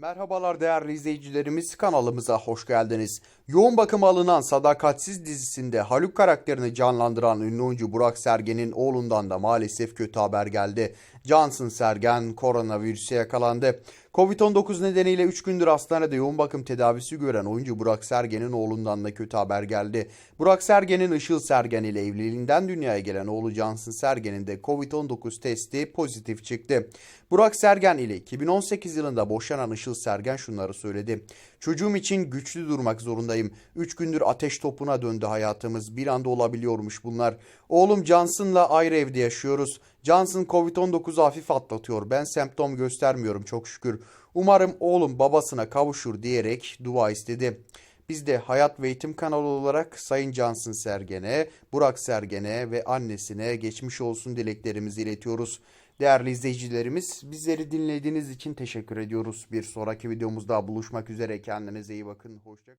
Merhabalar değerli izleyicilerimiz kanalımıza hoş geldiniz. Yoğun bakıma alınan Sadakatsiz dizisinde Haluk karakterini canlandıran ünlü oyuncu Burak Sergen'in oğlundan da maalesef kötü haber geldi. Johnson Sergen koronavirüse yakalandı. Covid-19 nedeniyle 3 gündür hastanede yoğun bakım tedavisi gören oyuncu Burak Sergen'in oğlundan da kötü haber geldi. Burak Sergen'in Işıl Sergen ile evliliğinden dünyaya gelen oğlu Johnson Sergen'in de Covid-19 testi pozitif çıktı. Burak Sergen ile 2018 yılında boşanan Işıl Sergen şunları söyledi. Çocuğum için güçlü durmak zorundayım. 3 gündür ateş topuna döndü hayatımız. Bir anda olabiliyormuş bunlar. Oğlum Johnson'la ayrı evde yaşıyoruz. Johnson Covid-19'u hafif atlatıyor. Ben semptom göstermiyorum çok şükür. Umarım oğlum babasına kavuşur diyerek dua istedi. Biz de Hayat ve Eğitim kanalı olarak Sayın Cansın Sergen'e, Burak Sergen'e ve annesine geçmiş olsun dileklerimizi iletiyoruz. Değerli izleyicilerimiz bizleri dinlediğiniz için teşekkür ediyoruz. Bir sonraki videomuzda buluşmak üzere. Kendinize iyi bakın. Hoşça